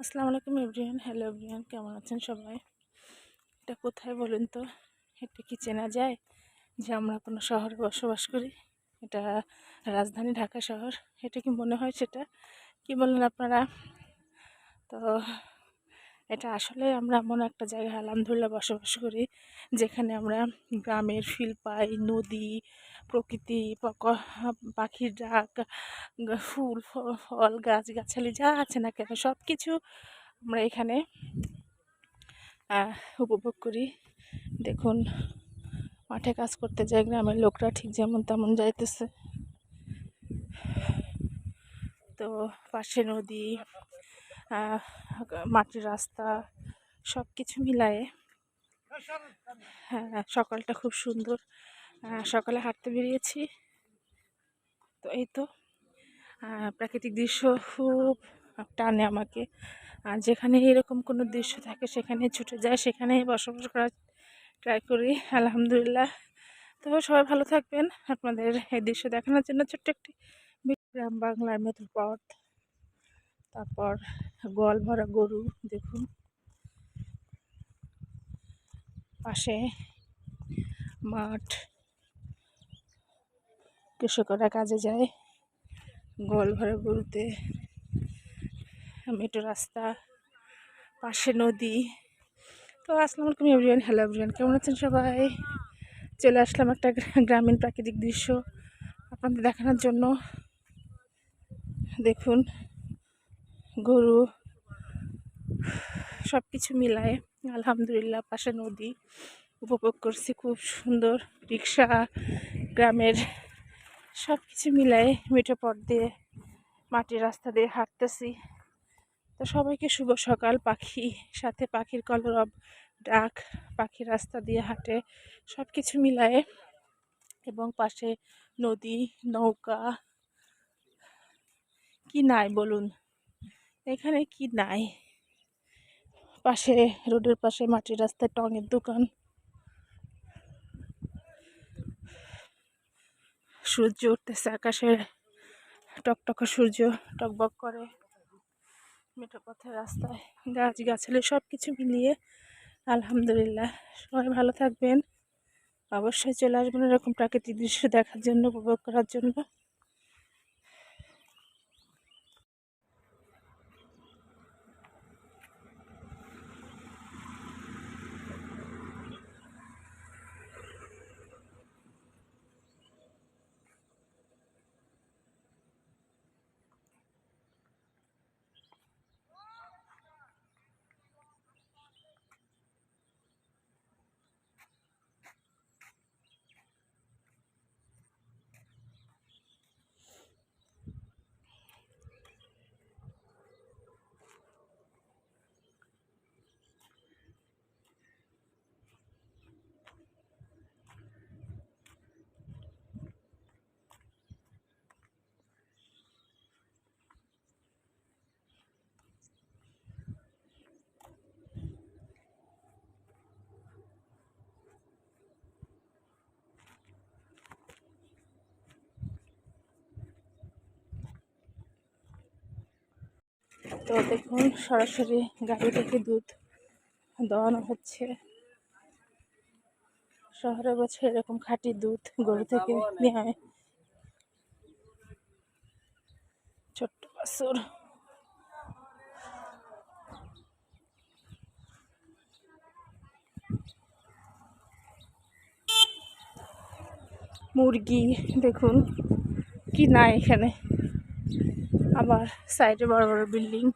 আসসালামু আলাইকুম everyone hello everyone কেমন আছেন সবাই? এটা কোথায় বলুন তো? এটা কি চেনা যায় যে আমরা কোনো শহরে বসবাস করি? এটা রাজধানী ঢাকা শহর, এটা কি মনে হয় সেটা? কি বলেন আপনারা? তো এটা আসলে আমরা এমন একটা জায়গায় আলহামদুলিল্লাহ বসবাস করি, যেখানে আমরা গ্রামের ফিল পাই, নদী, প্রকৃতি পাখির ডাক ফুল ফল গাছ গাছালি যা আছে না কেন সব কিছু আমরা এখানে উপভোগ করি। দেখুন, মাঠে কাজ করতে যায়, গ্রামের লোকরা ঠিক যেমন তেমন যাইতেছে। তো পাশে নদী মাটির রাস্তা সব কিছু মিলায়ে। হ্যাঁ সকালটা খুব সুন্দর। সকালে হাঁটতে বেরিয়েছি। তো এই তো প্রাকৃতিক দৃশ্য খুব টানে আমাকে। আর যেখানে এরকম কোনো দৃশ্য থাকে, সেখানে ছুটে যায় সেখানেই বসবাস করার ট্রাই করি, আলহামদুলিল্লাহ। তো সবাই ভালো থাকবেন। আপনাদের এই দৃশ্য দেখানোর জন্য ছোট্ট একটি গ্রাম বাংলার মতো পথ। তারপর গোয়াল ভরা গরু দেখুন। পাশে মাঠ। কৃষকরা কাজে যায় গোয়াল ভরা গরুতে। মেটো রাস্তা, পাশে নদী। তো আসসালামু আলাইকুম এভরিয়ান হ্যালো এভরিয়ান কেমন আছেন সবাই? চলে আসলাম একটা গ্রা- গ্রামীণ প্রাকৃতিক দৃশ্য আপনাদের দেখানোর জন্য। দেখুন গরু সব কিছু মিলায়ে আলহামদুলিল্লাহ পাশে নদী উপভোগ করছি, খুব সুন্দর রিক্সা, গ্রামের সব কিছু মিলায়ে মেঠো পথ দিয়ে মাটির রাস্তা দিয়ে হাঁটতেছি। তো সবাইকে শুভ সকাল, পাখি সাথে পাখির কলরব, ডাক পাখির রাস্তা দিয়ে হাঁটে সব কিছু মিলায়ে এবং পাশে নদী, নৌকা, কি নাই বলুন? এখানে কি নাই। পাশে, রোডের পাশে মাটির রাস্তায় টঙের দোকান। সূর্য উঠতেছে আকাশে, টকটকে সূর্য, টকবক করে মেঠো পথের রাস্তায়। গাছ গাছালি সব কিছু মিলিয়ে, আলহামদুলিল্লাহ। সবাই ভালো থাকবেন। অবশ্যই চলে আসবেন এরকম প্রাকৃতিক দৃশ্য দেখার জন্য, উপভোগ করার জন্য। তো দেখুন সরাসরি গাড়ি থেকে দুধ দোয়ানো হচ্ছে। শহরে বছর এরকম খাঁটি দুধ গরু থেকে নেয় ছোট্ট বাছুর মুরগি, দেখুন কি নাই এখানে। আবার সাইডে বড় বড় বিল্ডিং।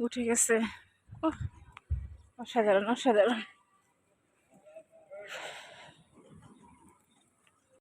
উঠে গেছে। অসাধারণ অসাধারণ।